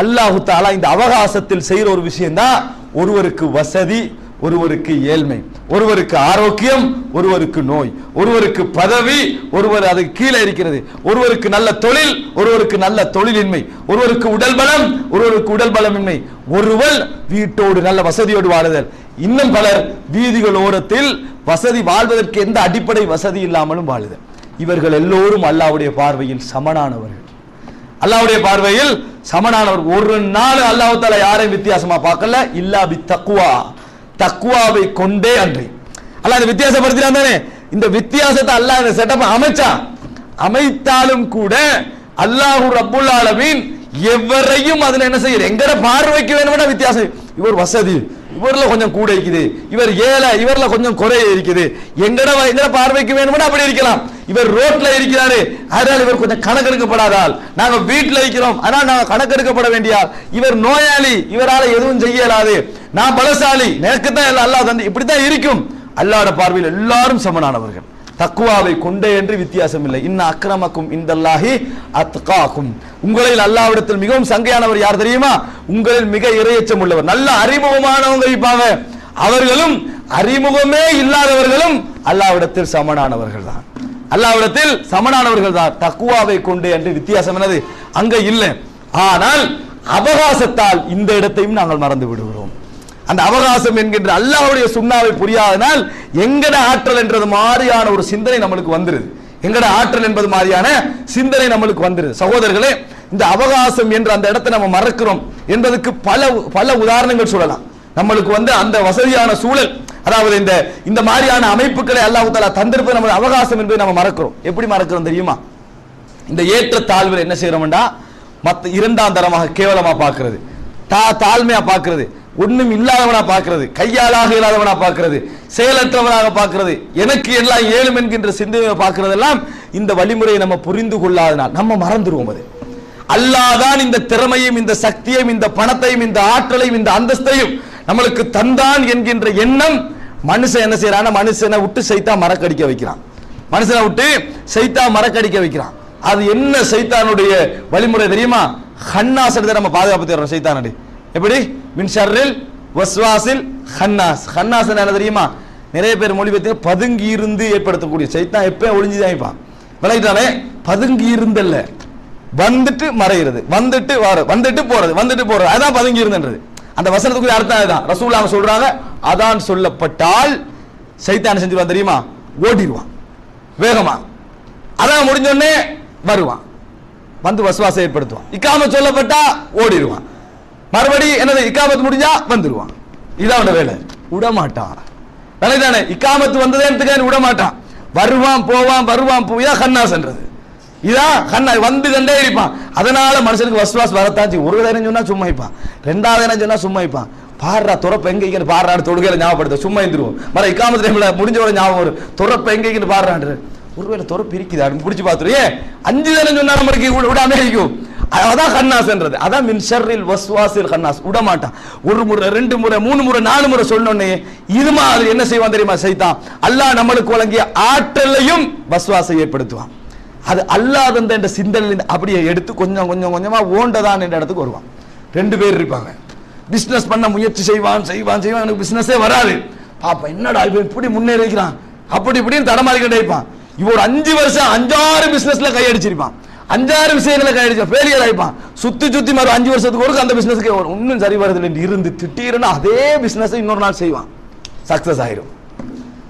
அல்லாஹு தாலா இந்த அவகாசத்தில் செய்கிற ஒரு விஷயம்தான் ஒருவருக்கு வசதி ஒருவருக்கு ஏழ்மை ஒருவருக்கு ஆரோக்கியம் ஒருவருக்கு நோய் ஒருவருக்கு பதவி ஒருவர் அது கீழே இருக்கிறது ஒருவருக்கு நல்ல தொழில் ஒருவருக்கு நல்ல தொழிலின்மை ஒருவருக்கு உடல் பலம் ஒருவருக்கு உடல் பலமின்மை. ஒருவர் வீட்டோடு நல்ல வசதியோடு வாழுதல் இன்னும் பலர் வீதிகள் ஓரத்தில் வசதி வாழ்வதற்கு எந்த அடிப்படை வசதி இல்லாமலும் வாழுதல் இவர்கள் எல்லோரும் அல்லாவுடைய பார்வையில் சமனானவர்கள். அல்லாவுடைய பார்வையில் சமனானவர். ஒரு நாள் அல்லாஹ் தாலா யாரையும் வித்தியாசமா பார்க்கல? இல்லா பி தக்குவா தக்குவாவை கொண்டே அன்றி. அல்லாஹ் அந்த வித்தியாசப்படுத்தினா தானே? இந்த வித்தியாசத்தை அல்லாஹ் இந்த செட்டப் அமைச்சான். அமைத்தாலும் கூட அல்லாஹு ரப்புல் ஆலமீன் எவரையும் அதுல என்ன செய்யற எங்கட பார்வைக்கு வேணும்னா வித்தியாசம். இவர் வசதி. இவர்ல கொஞ்சம் கூட இருக்குது. இவர் ஏழை. இவர்ல கொஞ்சம் குறைய இருக்குது. எங்கட எங்கட பார்வைக்கு வேணும்னா அப்படி இருக்கலாம். இவர் ரோட்ல இருக்கிறாரு. அதனால் இவர் கொஞ்சம் கணக்கெடுக்கப்படாதால். நாங்க வீட்டில் இருக்கிறோம். அதனால் நாங்க கணக்கெடுக்கப்பட வேண்டியால் இவர் நோயாளி. இவரால் எதுவும் செய்ய இயலாது. நான் பலசாலி. எனக்கு தான் அல்லாஹ் தந்து இப்படித்தான் இருக்கும். அல்லாட பார்வையில் எல்லாரும் சமனானவர்கள். தக்குவாவை கொண்டே என்று வித்தியாசம் இல்லை. இன்ன அக்கிரமக்கும் இந்தல்லாஹி அத்காக்கும் உங்களில் அல்லாவிடத்தில் மிகவும் சங்கையானவர் யார் தெரியுமா? உங்களில் மிக இரையச்சம் உள்ளவர். நல்ல அறிமுகமானவங்க இருப்பாங்க அவர்களும் அறிமுகமே இல்லாதவர்களும் அல்லாவிடத்தில் சமனானவர்கள் தான். அல்லாவிடத்தில் சமனானவர்கள் தான். தக்குவாவை கொண்டு என்று வித்தியாசம் என்னது? அங்க இல்லை. ஆனால் அவகாசத்தால் இந்த இடத்தையும் நாங்கள் மறந்து விடுகிறோம். அந்த அவகாசம் என்கின்ற அல்லாவுடைய சுண்ணாவை புரியாதனால் எங்கட ஆற்றல் என்றது மாதிரியான ஒரு சிந்தனை நம்மளுக்கு வந்துருது. எங்கட ஆற்றல் என்பது மாதிரியான சிந்தனை நம்மளுக்கு வந்துருது. சகோதரர்களே இந்த அவகாசம் என்ற அந்த இடத்தை நம்ம மறக்கிறோம் என்பதற்கு பல பல உதாரணங்கள் சொல்லலாம். நம்மளுக்கு வந்து அந்த வசதியான சூழல் அதாவது இந்த இந்த மாதிரியான அமைப்புகளை அல்லாஹு தாலா தந்திருப்பது நம்ம அவகாசம் என்பதை நம்ம மறக்கிறோம். எப்படி மறக்கிறோம் தெரியுமா? இந்த ஏற்ற தாழ்வில் என்ன செய்யறோம்டா மத்த இரண்டாம் தரமாக கேவலமா பார்க்கிறது. தா தாழ்மையா பார்க்கிறது. ஒண்ணும் இல்லாதவனா பார்க்கிறது. கையாளாக இல்லாதவனா பார்க்கிறது. செயலற்றவனாக பார்க்கிறது. எனக்கு எல்லாம் ஏழும் என்கின்ற சிந்தனையை பார்க்கிறதெல்லாம் இந்த வழிமுறையை நம்ம புரிந்து கொள்ளாதனால் நம்ம மறந்துடுவோம் அது. அல்லாதான் இந்த திறமையும் இந்த சக்தியையும் இந்த பணத்தையும் இந்த ஆற்றலையும் இந்த அந்தஸ்தையும் நம்மளுக்கு தந்தான் என்கின்ற எண்ணம் மனுஷன் என்ன செய்யறான் மனுஷனை விட்டு சைத்தா மரக்கடிக்க வைக்கிறான். மனுஷனை விட்டு சைத்தா மறக்கடிக்க வைக்கிறான். அது என்ன சைத்தானுடைய வழிமுறை தெரியுமா? ஹன்னாஸ் நம்ம பாதுகாப்பு தேடுறோம் சைத்தானடி. எப்படி? மின் வஸ்வாசில் ஹன்னாஸ். ஹன்னாஸ் என்ன தெரியுமா? நிறைய பேர் மொழி பத்தி பதுங்கி இருந்து ஏற்படுத்தக்கூடிய சைத்தான் எப்பயும் ஒளிஞ்சுதான் இருப்பான் விளங்கிட்டானே பதுங்கி இருந்தல்ல வந்துட்டு மறைகிறது வந்துட்டு வர. வந்துட்டு போறது. வந்துட்டு போறது. அதான் பதுங்கி இருந்தன்றது அந்த வசனத்துக்குரிய அர்த்தம் அதுதான். ரசூலுல்லாஹ் சொல்றாங்க அதான் சொல்லப்பட்டால் சைத்தான் செஞ்சிருவான் தெரியுமா? ஓடிடுவான். வேகமா. அதான் முடிஞ்சோடனே வருவான். வந்து வசுவாசம் ஏற்படுத்துவான். இக்காமத் சொல்லப்பட்டா ஓடிடுவான். மறுபடி என்னது? இக்காமத் முடிஞ்சா வந்துடுவான் இதான் அவன வேலை. விடமாட்டான். தானே இக்காமத்து வந்ததே எடுத்துக்க விடமாட்டான். வருவான் போவான் வருவான் போய் ஹன்னாஸ்ன்றது இதான் கண்ணா வந்து கண்டே இருப்பான் அதனால மனுஷனுக்கு வசுவாஸ் வரத்தான் ஒரு நேரம் சொன்னா சும்மா இருப்பான். ரெண்டாவது நேரம் சொன்னா சும்மா இருப்பான். பாடுறா துறப்பு எங்க இங்க பாடுறான்னு தொழுகையில ஞாபகப்படுத்த. சும்மா இருந்துருவோம். மர இக்காம டைம்ல முடிஞ்சவரை ஞாபகம் வரும். துறப்பு எங்க இங்க பாடுறான்னு ஒருவேளை துறப்பு இருக்குது? அப்படின்னு பிடிச்சி பார்த்துரு. ஏன் அஞ்சு தானே சொன்னா நம்மளுக்கு விடாம இருக்கும் அதான் ஹன்னாஸ்ன்றது அதான் மின் ஷர்ரில் வஸ்வாசில் கண்ணாஸ் விட மாட்டான் ஒரு முறை ரெண்டு முறை மூணு முறை நாலு முறை சொன்னோன்னே இது மாதிரி என்ன செய்வான் தெரியுமா செய்தான் அல்லாஹ் நம்மளுக்கு வழங்கிய ஆற்றலையும் வஸ்வாசை ஏற்படுத்துவான். அது அல்லாதந்த என்ற சிந்தனையில் அப்படியே எடுத்து கொஞ்சம் கொஞ்சம் கொஞ்சமா ஓண்டதான் என்ற இடத்துக்கு வருவான். ரெண்டு பேர் இருப்பாங்க. பிஸ்னஸ் பண்ண முயற்சி செய்வான் செய்வான் செய்வான். எனக்கு பிசினஸே வராது. பாப்பா என்னடா இவன் இப்படி முன்னேறிக்கிறான் அப்படி இப்படின்னு தடமாறிக்கிட்டே இருப்பான். இவன் ஒரு அஞ்சு வருஷம் அஞ்சாறு பிசினஸ்ல கையடிச்சிருப்பான் அஞ்சாறு விஷயங்களை கையடிச்ச ஃபெயிலியர் ஆகிப்பான் சுத்தி சுத்தி மறு அஞ்சு வருஷத்துக்கு ஒரு அந்த பிஸ்னஸுக்கு இன்னும் சரி வருது இருந்து திட்டிருன்னா அதே பிஸ்னஸை இன்னொரு நாள் செய்வான். சக்ஸஸ் ஆயிரும்.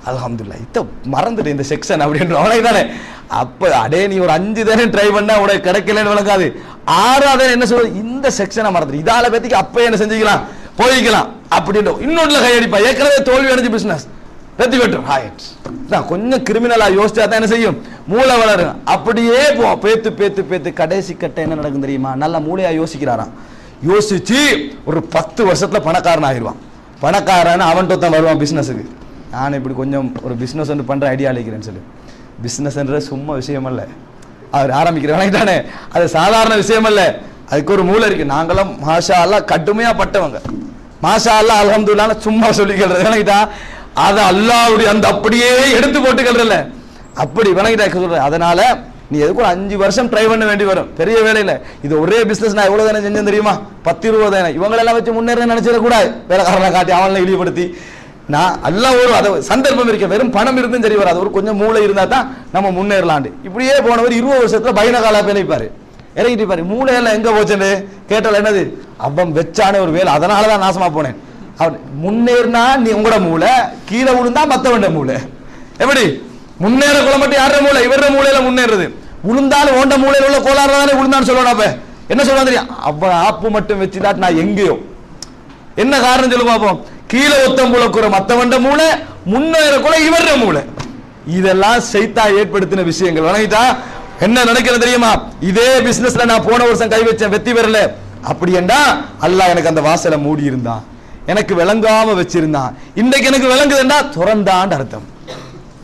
அலமதுல்லா இத்த மறந்துட்டு இந்த செக்ஷன் அப்படின்ற அவனே தானே அப்ப அடே நீ ஒரு அஞ்சு தானே ட்ரை பண்ணா உனக்கு கிடைக்கலன்னு விளங்காது. ஆறாவது என்ன சொல்றது? இந்த செக்ஷனை மறந்து இதால பத்திக்கு அப்ப என்ன செஞ்சுக்கலாம்? போய்க்கலாம். அப்படின்ற இன்னொன்றுல கையடிப்பா ஏற்கனவே தோல்வி அடைஞ்சு பிசினஸ் வெற்றி பெற்றும் ஹாய்ட் நான் கொஞ்சம் கிரிமினலா யோசிச்சா தான் என்ன செய்யும்? மூளை வளரும். அப்படியே போ பேத்து பேத்து பேத்து. கடைசி கட்ட என்ன நடக்கும் தெரியுமா? நல்லா மூளையா யோசிக்கிறாராம். யோசிச்சு ஒரு பத்து வருஷத்துல பணக்காரன் ஆயிடுவான். பணக்காரன் அவன்கிட்ட தான் வருவான் பிசினஸுக்கு நான் இப்படி கொஞ்சம் ஒரு பிசினஸ் வந்து பண்ற ஐடியா அளிக்கிறேன்னு சொல்லி. பிஸ்னஸ்ன்ற சும்மா விஷயம் அல்ல அவர் ஆரம்பிக்கிறவனே தானே. அது சாதாரண விஷயம் அல்ல அதுக்கு ஒரு மூளை இருக்கு. நாங்களாம் மாஷா எல்லாம் கடுமையா பட்டவங்க. மாஷா அல்லாஹ் அல்ஹம்துலில்லாஹ் சும்மா சொல்லிக்கிறது விளங்கிட்டா அதை அல்லாவுடைய அந்த அப்படியே எடுத்து போட்டுக்கிறதுல அப்படி விளங்கிட்டா சொல்கிறேன் அதனால நீ எதுக்கு ஒரு அஞ்சு வருஷம் ட்ரை பண்ண வேண்டி வரும். பெரிய வேலையில. இது ஒரே பிசினஸ் நான் எவ்வளவு தானே செஞ்சேன் தெரியுமா? பத்து இருபது தானே. இவங்களெல்லாம் வச்சு முன்னேற நினைச்சிடக்கூடாது வேலைக்காரனை காட்டி அவனை இழிவுபடுத்தி நான் எல்லாம் ஒரு அதை சந்தர்ப்பம் இருக்க வெறும் பணம் இருந்தும் சரி வராது. ஒரு கொஞ்சம் மூளை இருந்தா தான் நம்ம முன்னேறலாண்டு இப்படியே போனவர் இருபது வருஷத்துல பைனகாலா பிழைப்பார் இறங்கிட்டு பாரு மூளையெல்லாம் எங்கே போச்சுன்னு கேட்டால் என்னது? அவன் வெச்சான ஒரு வேலை. அதனால தான் நாசமா போனேன். அவன் முன்னேறினா நீ உங்களோட மூளை கீழே விழுந்தா மத்தவண்ட மூளை. எப்படி? முன்னேற கொள்ள மட்டும் யார மூளை? இவர மூளையில முன்னேறது. விழுந்தாலும் ஓண்ட மூளையில் உள்ள கோளாறு தானே விழுந்தான்னு சொல்லணும் அப்ப. என்ன சொல்லுவான் தெரியும்? அவன் ஆப்பு மட்டும் வச்சுதான் நான் எங்கேயோ. என்ன காரணம் சொல்லு பார்ப்போம் கீழே ஒத்தம் புலக்குற மத்தவண்ட மூளை முன்னேற கூட இவர மூளை. இதெல்லாம் செய்தா ஏற்படுத்தின விஷயங்கள். வணங்கிட்டா? என்ன நடக்கிறது தெரியுமா? இதே பிசினஸ்ல நான் போன வருஷம் கை வச்சேன் வெத்தி வரல. அப்படி என்றா அல்லாஹ் எனக்கு அந்த வாசலை மூடி இருந்தான். எனக்கு விளங்காம வச்சிருந்தான். இன்றைக்கு எனக்கு விளங்குதுன்னா துறந்தான்னு அர்த்தம்.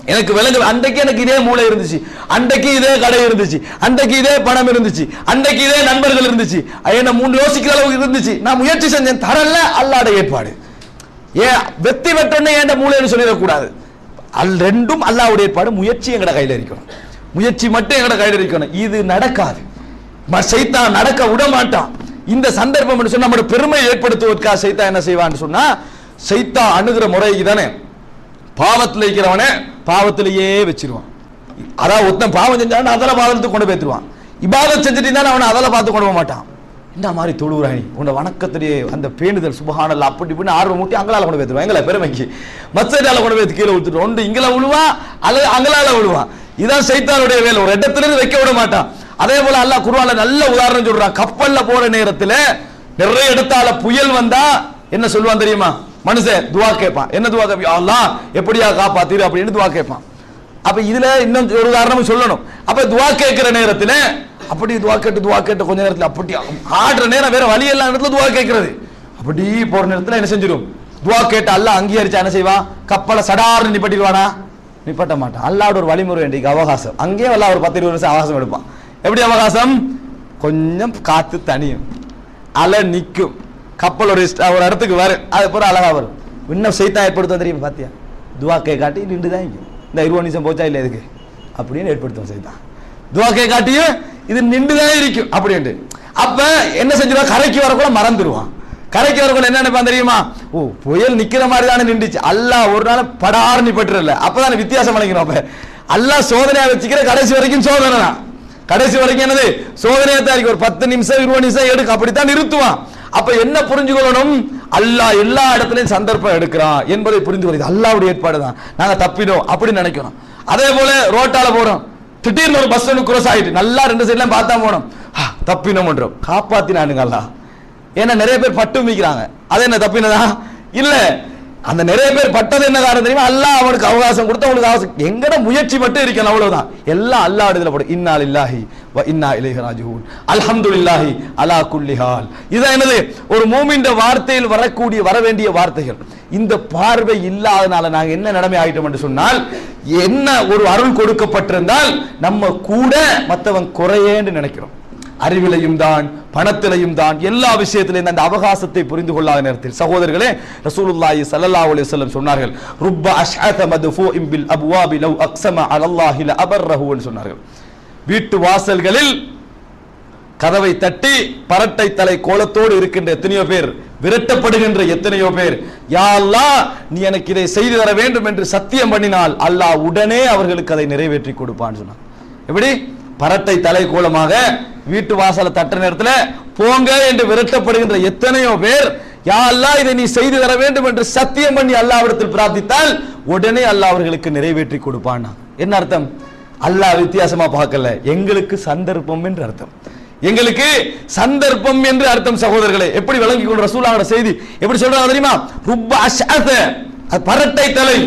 எனக்கு விளங்கு அன்றைக்கு எனக்கு இதே மூளை இருந்துச்சு. அன்றைக்கு இதே கடை இருந்துச்சு. அன்றைக்கு இதே பணம் இருந்துச்சு. அன்றைக்கு இதே நண்பர்கள் இருந்துச்சு. என்ன மூணு யோசிக்கிற அளவுக்கு இருந்துச்சு. நான் முயற்சி செஞ்சேன். தரல அல்லாட ஏற்பாடு. ஏன்? வெத்தி வெட்டன்னு ஏன் மூளைன்னு சொல்லிடக்கூடாது அல் ரெண்டும் அல்லாவுடைய ஏற்பாடு முயற்சி எங்கட கையில் இருக்கணும். முயற்சி மட்டும் எங்கட கையில் இருக்கணும். இது நடக்காது. சைத்தான் நடக்க விட மாட்டான். இந்த சந்தர்ப்பம் சொன்னா நம்மளோட பெருமை ஏற்படுத்துவதற்காக சைத்தான் என்ன செய்வான்னு சொன்னா சைத்தா அணுகிற முறை தானே பாவத்தில் இருக்கிறவனை பாவத்திலேயே வச்சிருவான். அதான் ஒருத்தன் பாவம் செஞ்சான் அதில் பாவத்துக்கு கொண்டு போய்த்துருவான் இபாதம் செஞ்சுட்டு அவனை அதில் பார்த்து கொண்டு போக மாட்டான். இந்த மாதிரி தொழுகிறாய் உன்னை வணக்கத்திலேயே அந்த பேணுதல் சுபஹானல்ல அப்படி இப்படின்னு ஆர்வம் மூட்டி அங்கலால கொண்டு போய்த்துருவான் எங்களை பெருமைக்கு. மச்சைட்டால கொண்டு போய் கீழே விட்டுட்டு ஒன்று இங்கே விழுவா அல்லது அங்கலால விழுவான் இதான் சைத்தானுடைய வேலை. ஒரு இடத்துலேருந்து வைக்க விட மாட்டான். அதே போல அல்லாஹ் குருவால நல்ல உதாரணம் சொல்றான். கப்பல்ல போற நேரத்தில் நிறைய இடத்தால புயல் வந்தா என்ன சொல்லுவான் தெரியுமா? மனுஷன் துவா கேட்பான். என்ன துவா கேட்பான்? எப்படியா காப்பாத்திரு? அப்படின்னு துவா கேட்பான். அப்ப இதுல இன்னும் ஒரு உதாரணம் சொல்லணும். அப்ப துவா கேட்கிற நேரத்துல அப்படி துவா கேட்டு துவா கேட்டு கொஞ்ச நேரத்துல அப்படி ஆடுற நேரம் வேற வழி எல்லாம் இடத்துல துவா கேட்கறது. அப்படி போற நேரத்துல என்ன செஞ்சிடும்? துவா கேட்டு அல்ல அங்கீகரிச்சா என்ன செய்வான் கப்பலை சடார்னு நிப்பட்டிடுவானா? நிப்பட்ட மாட்டான். அல்லாவோட ஒரு வழிமுறை வேண்டிய அவகாசம். அங்கேயே வல்ல ஒரு பத்து இருபது வருஷம் அவகாசம் எடுப்பான். எப்படி அவகாசம்? கொஞ்சம் காத்து தனியும் அலை நிற்கும் கப்பல் ஒரு ஒரு இடத்துக்கு வரும். அது பிறகு அழகா வரும். இன்னும் சைத்தா ஏற்படுத்த தெரியும் பாத்தியா? துவா கேட்காட்டி காட்டி நின்று தான் இங்கே. இந்த இருபது நிமிஷம் போச்சா இல்லை இதுக்கு? அப்படின்னு ஏற்படுத்தும் செய்தான் துவாக்கை காட்டியும் இது நின்றுதான் இருக்கும் அப்படின்ட்டு அப்ப என்ன செஞ்சிருவா? கரைக்கு வரக்குள்ள மறந்துடுவான் கரைக்கு வரக்குள்ள என்ன நினைப்பான் தெரியுமா? ஓ புயல் நிக்கிற மாதிரி தானே நின்றுச்சு. அல்லா ஒரு நாள் படாறு நிப்பட்டுறல அப்பதானே வித்தியாசம் வழங்கிறோம் அப்ப. அல்லா சோதனையா வச்சுக்கிற கடைசி வரைக்கும் சோதனை தான். கடைசி வரைக்கும் என்னது? சோதனையா தான் இருக்கு. ஒரு பத்து நிமிஷம் இருபது நிமிஷம் எடுக்க. அப்படித்தான் நிறுத்துவான். அப்ப என்ன புரிஞ்சுக்கொள்ளணும்? அல்லாஹ் எல்லா இடத்துலையும் சந்தர்ப்பம் எடுக்கிறான் என்பதை புரிந்து வருது அல்லாவுடைய ஏற்பாடு தான். நாங்கள் தப்பினோம் அப்படின்னு நினைக்கிறோம் அதே போல ரோட்டால போறோம். திடீர்னு ஒரு பஸ் ஒன்று குரோஸ் ஆகிட்டு நல்லா ரெண்டு சைட்லாம் பார்த்தா போனோம். தப்பினோம் தப்பினோம்ன்றோம் காப்பாத்தினானுங்க அல்லாஹ். ஏன்னா நிறைய பேர் பட்டு மிக்கிறாங்க அது என்ன தப்பினதா? இல்லை. அந்த நிறைய பேர் பட்டது என்ன காரணம் தெரியுமா? அல்லாஹ் அவனுக்கு அவகாசம் கொடுத்து அவனுக்கு அவகாசம் எங்கட முயற்சி மட்டும் இருக்கணும் அவ்வளவுதான். எல்லாம் அல்லாஹ் இடத்துல போடும் இன்னால் இல்லாஹி வ இன்னா இலைஹி அல்ஹம்து இல்லாஹி அலா குல்லிஹால் இதான் என்னது? ஒரு மூமின்ற வார்த்தையில் வரக்கூடிய வர வேண்டிய வார்த்தைகள். இந்த பார்வை இல்லாதனால நாங்க என்ன நிலைமை ஆகிட்டோம் என்று சொன்னால் என்ன ஒரு அருள் கொடுக்கப்பட்டிருந்தால் நம்ம கூட மத்தவன் குறையேன்னு நினைக்கிறோம். அறிவிலையும் தான் பணத்திலையும் தான் எல்லா விஷயத்திலையும் அந்த அவகாசத்தை புரிந்து கொள்ளாத நேரத்தில். சகோதரர்களே ரசூலுல்லாஹி ஸல்லல்லாஹு அலைஹி வஸல்லம் சொன்னார்கள் ருப்ப அஷ்அத மதுஃபூஇன் பில் அப்வாபி லவ் அக்ஸம அலல்லாஹி லஅபர்ரஹு சொன்னார்கள். வீட்டு வாசல்களில் கதவை தட்டி பரட்டை தலை கோலத்தோடு இருக்கின்ற எத்தனையோ பேர் விரட்டப்படுகின்ற எத்தனையோ பேர் யா நீ எனக்கு இதை செய்து தர வேண்டும் என்று சத்தியம் பண்ணினால் அல்லாஹ் உடனே அவர்களுக்கு அதை நிறைவேற்றி கொடுப்பான்னு சொன்னான். எப்படி? பரட்டை தலை கோலமாக வீட்டு வாசலை தட்ட நேரத்தில் போங்க என்று விரட்டப்படுகின்ற எத்தனையோ பேர் யா அல்லாஹ் இதை நீ செய்து தர வேண்டும் என்று சத்தியம் பண்ணி அல்லாவிடத்தில் பிரார்த்தித்தால் உடனே அல்லாஹ் அவர்களுக்கு நிறைவேற்றி கொடுப்பான்? என்ன அர்த்தம்? அல்லாஹ் வித்தியாசமா பார்க்கல. எங்களுக்கு சந்தர்ப்பம் என்று அர்த்தம். எங்களுக்கு சந்தர்ப்பம் என்று அர்த்தம் சகோதரர்களே. எப்படி விளங்கி கொண்டு ரசூலாவோட செய்தி? எப்படி சொல்றாங்க தெரியுமா? ருப்ப அஷ்அத பரட்டை தலை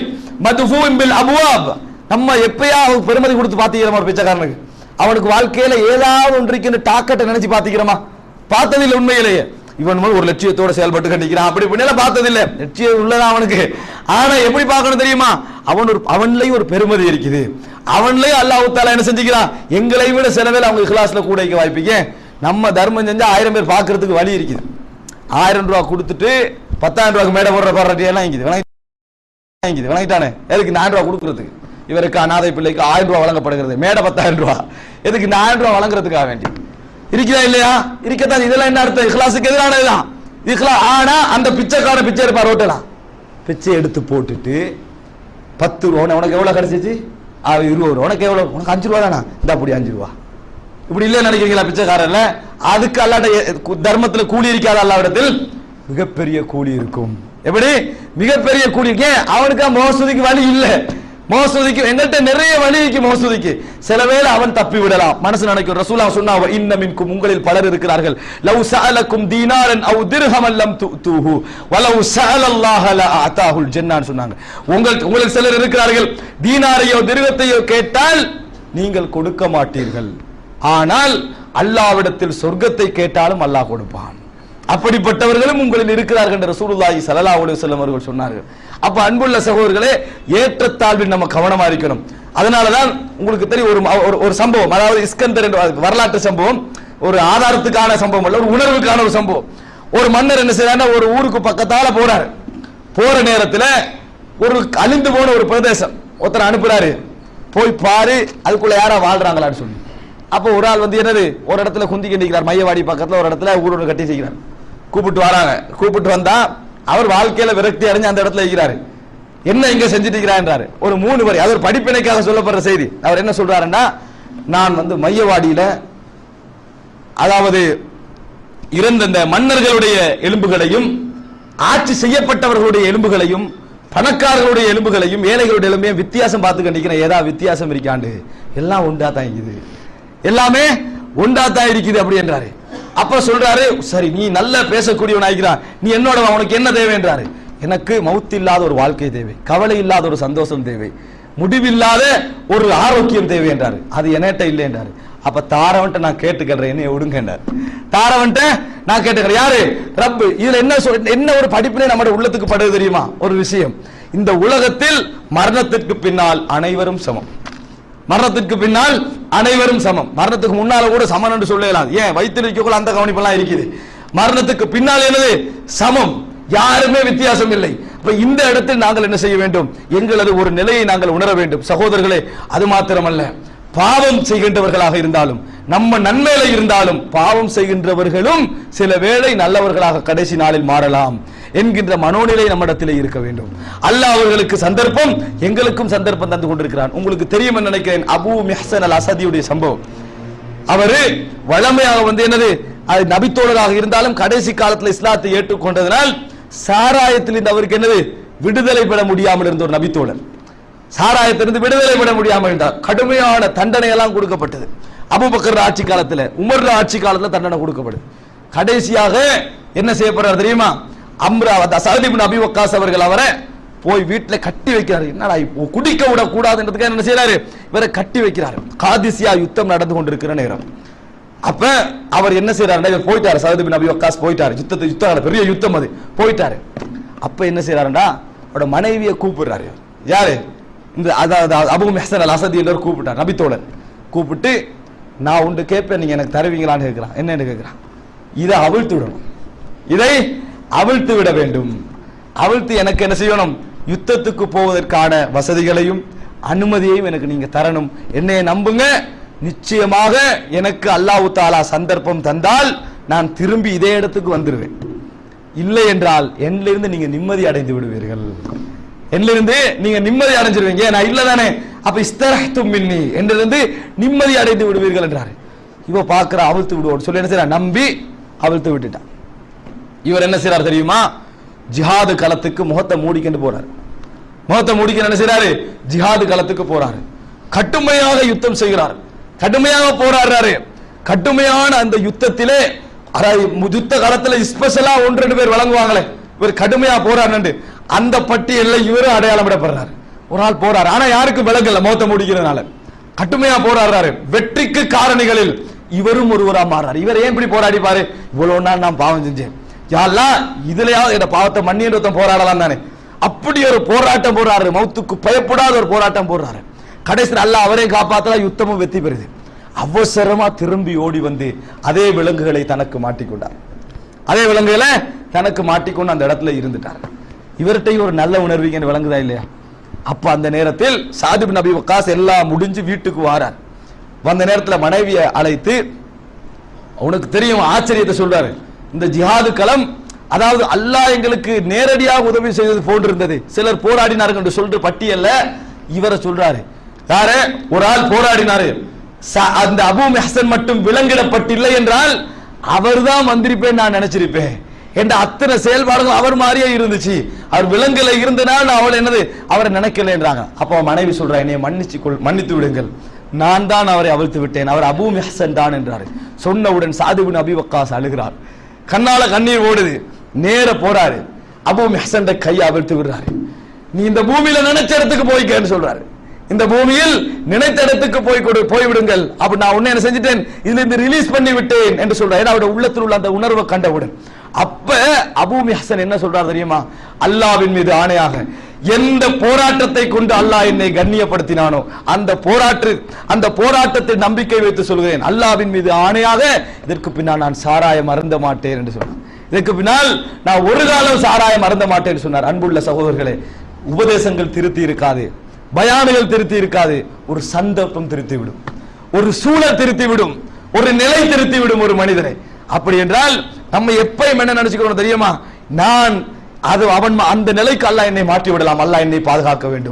மதுஃபூன் பில் அபுவாப். நம்ம எப்பயா பெருமதி கொடுத்து பாத்தீங்க ஒரு பிச்சைக்காரனுக்கு. அவனுக்கு வாழ்க்கையில ஏதாவது ஒன்று இருக்குன்னு டாக்கெட்டை நினைச்சு பாத்தீக்கிறோமா பார்த்ததில்லை உண்மையிலேயே. இவன் ஒரு லட்சியத்தோட செயல்பட்டு கண்டிக்கிறான். அப்படி இப்படிலாம் பார்த்ததில்லை. லட்சியம் உள்ளதான் அவனுக்கு. ஆனா எப்படி பார்க்கணும் தெரியுமா? அவன் ஒரு அவன்லயும் ஒரு பெருமதி இருக்குது. அவன்லயும் அல்லாஹ் என்ன செஞ்சுக்கிறான்? எங்களை விட செலவில் அவங்க கிளாஸ்ல கூட வைக்க வாய்ப்பீங்க நம்ம தர்மம் செஞ்சா ஆயிரம் பேர் பார்க்கறதுக்கு வழி இருக்குது. ஆயிரம் ரூபா கொடுத்துட்டு பத்தாயிரம் ரூபாய்க்கு மேடை போடுற பாராட்டி எல்லாம் இருக்குது விளங்கி வாங்கிக்குது விளங்கிட்டானே. எதுக்கு நாலு ரூபா கொடுக்கறதுக்கு? இவருக்கு அனாதை பிள்ளைக்கு ஆயிரம் ரூபாய் வழங்கப்படுகிறது. மேடை பத்தாயிரம் ரூபாய். எதுக்கு இந்த ஆயிரம் ரூபாய் வழங்குறதுக்காக வேண்டி? இருக்குதா இல்லையா? இருக்கத்தான். இதெல்லாம் என்ன அர்த்தம்? இஹ்லாஸுக்கு எதிரானதுதான் இஹ்லா ஆனா அந்த பிச்சைக்கார பிச்சை எடுப்பா ரோட்டலாம் பிச்சை எடுத்து போட்டுட்டு பத்து ரூபா உனக்கு- எவ்வளவு கிடைச்சிச்சு? இருபது ரூபா. உனக்கு எவ்வளவு? உனக்கு அஞ்சு ரூபா தானா? இந்த அப்படி அஞ்சு ரூபா. இப்படி இல்லையா நினைக்கிறீங்களா பிச்சைக்காரன்ல அதுக்கு அல்லாட்ட தர்மத்துல கூலி இருக்காத அல்லாவிடத்தில் மிகப்பெரிய கூலி இருக்கும். எப்படி? மிகப்பெரிய கூலி. இருக்கேன் அவனுக்கு மோசதிக்கு வழி இல்லை. மோசதிக்கு எங்கள்கிட்ட நிறைய வழி இருக்கு மோசதிக்கு. சில வேளை அவன் தப்பி விடலாம் மனசு நினைக்கும் ரசூலா சொன்னா இன்னமின்கும் உங்களில் பலர் இருக்கிறார்கள். லவ் சஅலக்கும் தீனாரன் அவ் திர்ஹமன் லம் துஹு வலவ் சஅலல்லாஹ லஅதாஹுல் சொன்னாங்க. உங்கள் உங்களுக்கு சிலர் இருக்கிறார்கள். தீனாரையோ திருகத்தையோ கேட்டால் நீங்கள் கொடுக்க மாட்டீர்கள். ஆனால் அல்லாவிடத்தில் சொர்க்கத்தை கேட்டாலும் அல்லாஹ் கொடுப்பான். அப்படிப்பட்டவர்களும் உங்களில் இருக்கிறார்கள் என்று ரசூலுல்லாஹி ஸல்லல்லாஹு அலைஹி வஸல்லம் அவர்கள் சொன்னார்கள். அப்ப அன்புள்ள சகோதரர்களே ஏற்றத்தாழ்வில் நம்ம கவனமா இருக்கணும். அதனாலதான் உங்களுக்கு தெரியும் ஒரு ஒரு- ஒரு சம்பவம். அதாவது இஸ்கந்தர் என்ற வரலாற்று சம்பவம். ஒரு ஆதாரத்துக்கான சம்பவம் அல்ல ஒரு உணர்வுக்கான ஒரு சம்பவம். ஒரு மன்னர் என்ன செய்யறாருன்னா ஒரு ஊருக்கு பக்கத்தால போறாரு. போற நேரத்துல ஒரு அழிந்து போன ஒரு பிரதேசம். ஒருத்தர் அனுப்புறாரு. போய் பாரு அதுக்குள்ள யாரா வாழ்றாங்களான்னு சொல்லி. அப்போ ஒரு ஆள் வந்து என்னது ஒரு இடத்துல குந்திக்க நிற்கிறார் மையவாடி பக்கத்துல ஒரு இடத்துல ஊர் ஒன்று கட்டி செய்கிறார். கூப்பிட்டு வராங்க. கூப்பிட்டு வந்தா அவர் வாழ்க்கையில விரக்தி அடைஞ்சு அந்த இடத்துல இருக்கிறாரு. என்ன இங்க செஞ்சுட்டு இருக்கிறார் ஒரு மூணு வரி அவர் படிப்பினைக்காக சொல்லப்படுற செய்தி. அவர் என்ன சொல்றாருன்னா நான் வந்து மையவாடியில அதாவது இறந்த இந்த மன்னர்களுடைய எலும்புகளையும் ஆட்சி செய்யப்பட்டவர்களுடைய எலும்புகளையும் பணக்காரர்களுடைய எலும்புகளையும் ஏழைகளுடைய எலும்பையும் வித்தியாசம் பார்த்து கண்டிக்கிறேன் ஏதாவது வித்தியாசம் இருக்காண்டு. எல்லாம் ஒன்றா தான் இருக்குது. எல்லாமே ஒன்றா தான் இருக்குது அப்படி என்றாரு அப்ப சொல்றாரு சரி நீ நல்ல பேசக்கூடியவன் ஆகிறான் நீ என்னோட உனக்கு என்ன தேவைன்றாரு எனக்கு மவுத்து இல்லாத ஒரு வாழ்க்கை தேவை கவலை இல்லாத ஒரு சந்தோஷம் தேவை முடிவில்லாத ஒரு ஆரோக்கியம் தேவை என்றாரு. அது என்கிட்ட இல்லை என்றாரு. அப்ப தாரவன்ட்ட நான் கேட்டுக்கிறேன் என்ன விடுங்க என்றார். தாரவன்ட்ட நான் கேட்டுக்கிறேன் யாரு? ரப்பு இதுல என்ன சொல் என்ன ஒரு படிப்பினை நம்முடைய உள்ளத்துக்கு படுது தெரியுமா? ஒரு விஷயம். இந்த உலகத்தில் மரணத்திற்கு பின்னால் அனைவரும் சமம். மரணத்திற்கு பின்னால் அனைவரும் சமம். மரணத்துக்கு முன்னால கூட சமம் என்று சொல்லலாம். ஏன்? வைத்திருக்கக்குள்ள அந்த கவனிப்பெல்லாம் இருக்குது. மரணத்துக்கு பின்னால் என்னது? சமம். யாருமே வித்தியாசம் இல்லை. அப்ப இந்த இடத்தில் நாங்கள் என்ன செய்ய வேண்டும்? எங்களது ஒரு நிலையை நாங்கள் உணர வேண்டும். சகோதரர்களே அது மாத்திரமல்ல. பாவம் செய்கின்றவர்களாக இருந்தாலும் நம்ம நன்மையில இருந்தாலும் பாவம் செய்கின்றவர்களும் சில வேளை நல்லவர்களாக கடைசி நாளில் மாறலாம் என்கின்ற மனோநிலை நம்மிடத்திலே இருக்க வேண்டும். அல்ல அவர்களுக்கு சந்தர்ப்பம் எங்களுக்கும் சந்தர்ப்பம் தந்து கொண்டிருக்கிறான். உங்களுக்கு தெரியும் நினைக்கிறேன் அபூ மெஹசன் அல் அசதியுடைய சம்பவம். அவரு வளமையாக வந்து என்னது அது நபித்தோழராக இருந்தாலும் கடைசி காலத்தில் இஸ்லாத்தை ஏற்றுக்கொண்டதனால் சாராயத்தில் இருந்து அவருக்கு என்னது விடுதலை பெற முடியாமல் இருந்த ஒரு நபித்தோழர் சாராயத்திலிருந்து விடுதலை விட முடியாமல் இருந்தார் கடுமையான தண்டனை எல்லாம் கொடுக்கப்பட்டது. அபூபக்கர் ஆட்சி காலத்துல உமர் ஆட்சி காலத்துல தண்டனை கொடுக்கப்படுது. கடைசியாக என்ன செய்யப்படுறார் தெரியுமா? அம்ரா சஹதிபின் அபிவக்காஸ் அவர்கள் அவரை போய் வீட்டில் கட்டி வைக்கிறாரு. என்னடா இப்போ குடிக்க விட கூடாதுன்றதுக்கு என்ன செய்யறாரு இவரை கட்டி வைக்கிறாரு. காதிசியா யுத்தம் நடந்து கொண்டிருக்கிற நேரம். அப்ப அவர் என்ன செய்யறாருன்னா இவர் போயிட்டாரு. சஹது பின் அபி வக்காஸ் போயிட்டாரு. யுத்தத்தை யுத்தம் பெரிய யுத்தம் அது. போயிட்டாரு. அப்ப என்ன செய்யறாருன்னா அவரோட மனைவியை கூப்பிடுறாரு யாரு? இந்த அதாவது அபு மெஹசன் அல் அசதி என்றவர் கூப்பிட்டார். நபித்தோழர். கூப்பிட்டு நான் உண்டு கேட்பேன் நீங்க எனக்கு தருவீங்களான்னு கேட்கிறான். என்னன்னு கேட்கிறான்? இதை அவிழ்த்து விடணும். இதை அவிழ்த்து விட வேண்டும். அவிழ்த்து எனக்கு என்ன செய்யணும்? யுத்தத்துக்கு போவதற்கான வசதிகளையும் அனுமதியையும் எனக்கு நீங்க தரணும். என்னையை நம்புங்க. நிச்சயமாக எனக்கு அல்லாஹு தாலா சந்தர்ப்பம் தந்தால் நான் திரும்பி இதே இடத்துக்கு வந்துடுவேன் இல்லை என்றால் என்னிலிருந்து நீங்க நிம்மதி அடைந்து விடுவீர்கள். என்னிலிருந்து நீங்க நிம்மதி அடைஞ்சிருவீங்க. நான் இல்ல தானே. அப்ப இஸ்தரஹ்தும் மின்னி. என்றிருந்து நிம்மதி அடைந்து விடுவீர்கள் என்றாரு. இவ பாக்குற அவிழ்த்து விடுவோம் சொல்லி என்ன செய்யறா? நம்பி அவிழ்த்து விட்டுட்டான் இவர் என்ன செய்யறாரு தெரியுமா? ஜிஹாது களத்துக்கு முகத்தை மூடிக்கிட்டு போறாரு. முகத்தை மூடிக்க என்ன செய்யறாரு ஜிஹாது களத்துக்கு போறாரு. கடுமையாக யுத்தம் செய்கிறார். கடுமையாக போராடுறாரு. கடுமையான அந்த யுத்தத்திலே மு- யுத்த காலத்துல ஸ்பெஷலா ஒன்று ரெண்டு பேர் வழங்குவாங்களே இவர் கடுமையா போராடுன்னு அந்த பட்டியல்ல இவரும் அடையாளமிடப்படுறாரு ஒரு ஆள் போறாரு. ஆனா யாருக்கும் விளங்கல முகத்தை முடிக்கிறதுனால. கட்டுமையா போராடுறாரு. வெற்றிக்கு காரணிகளில் இவரும் ஒருவரா மாறாரு இவர் ஏன் இப்படி போராடிப்பாரு இவ்வளவு நாள் நான் பாவம் செஞ்சேன். யாரெல்லாம் இதுலயாவது இந்த பாவத்தை மன்னியன் போராடலாம் தானே அப்படி ஒரு போராட்டம் போடுறாரு. மௌத்துக்கு பயப்படாத ஒரு போராட்டம் போடுறாரு. கடைசியில் அல்லாஹ் அவரையும் காப்பாத்தலாம் யுத்தமும் வெற்றி பெறுது. அவசரமா திரும்பி ஓடி வந்து அதே விலங்குகளை தனக்கு மாட்டிக்கொண்டார். அதே விலங்குகளை தனக்கு மாட்டிக்கொண்டு அந்த இடத்துல இருந்துட்டார். இவர்கிட்ட ஒரு நல்ல உணர்வீங்க விளங்குதா இல்லையா? அப்ப அந்த நேரத்தில் சாதிப் நபி வக்காஸ் எல்லாம் முடிஞ்சு வீட்டுக்கு வாரார். வந்த நேரத்துல மனைவியை அழைத்து உனக்கு தெரியும் ஆச்சரியத்தை சொல்றாரு. இந்த ஜிஹாது களம் அதாவது அல்லாஹ் எங்களுக்கு நேரடியாக உதவி செய்தது போன்றிருந்தது. சிலர் போராடினார்கள் என்று சொல்லிட்டு பட்டியல்ல இவரை சொல்றாரு. யாரு? ஒரு ஆள் போராடினாரு. அந்த அபு மெஹசன் மட்டும் விலங்கிடப்பட்டில்லை என்றால் அவர்தான் வந்திருப்பேன் நான் நினைச்சிருப்பேன். என்ற அத்தனை செயல்பாடுகள் அவர் மாதிரியே இருந்துச்சு. அவர் விலங்குல இருந்தனால் அவள் என்னது அவரை நினைக்கலைன்றாங்க அப்போ மனைவி சொல்றா என்னை மன்னிச்சு கொள் மன்னித்து விடுங்கள். நான் தான் அவரை அவிழ்த்து விட்டேன். அவர் அபு ஹசன் தான் என்றார். சொன்னவுடன் சாதுபின் அபிவக்காஸ் அழுகிறார். கண்ணால கண்ணீர் ஓடுது. நேர போறாரு. அபு ஹசன் கையை அவிழ்த்து விடுறாரு. நீ இந்த பூமியில நினைச்ச இடத்துக்கு போய்க்கன்னு சொல்றாரு. இந்த பூமியில் நினைத்த இடத்துக்கு போய் கொடு போய் விடுங்கள். அப்ப நான் உன்னை என்ன செஞ்சிட்டேன்? இதுல இருந்து ரிலீஸ் பண்ணி விட்டேன் என்று சொல்றேன் ஏன்னா அவருடைய உள்ளத்தில் உள்ள அந்த உணர்வை கண்டவுடன். அப்ப அபூமி ஹசன் என்ன சொல்றார் தெரியுமா? அல்லாவின் மீது ஆணையாக எந்த போராட்டத்தை கொண்டு அல்லாஹ் என்னை கண்ணியப்படுத்தினானோ அந்த போராட்டு அந்த போராட்டத்தை நம்பிக்கை வைத்து சொல்கிறேன். அல்லாவின் மீது ஆணையாக இதற்கு பின்னால் நான் சாராயம் அருந்த மாட்டேன் என்று சொன்னார். இதற்கு பின்னால் நான் ஒரு காலம் சாராயம் அருந்த மாட்டேன் என்று சொன்னார். அன்புள்ள சகோதரர்களே உபதேசங்கள் திருத்தி இருக்காது. பயானுகள் திருத்தி இருக்காது. ஒரு சந்தர்ப்பம் திருத்தி விடும். ஒரு சூழல் திருத்தி விடும். ஒரு நிலை திருத்தி விடும் ஒரு மனிதனை அப்படி என்றால் நம்ம எப்பயும் என்ன நினைச்சுக்கிறோம் தெரியுமா? நான் அது அவன் அந்த நிலைக்கு அல்ல என்னை மாற்றி விடலாம் அல்ல என்னை பாதுகாக்க வேண்டும்.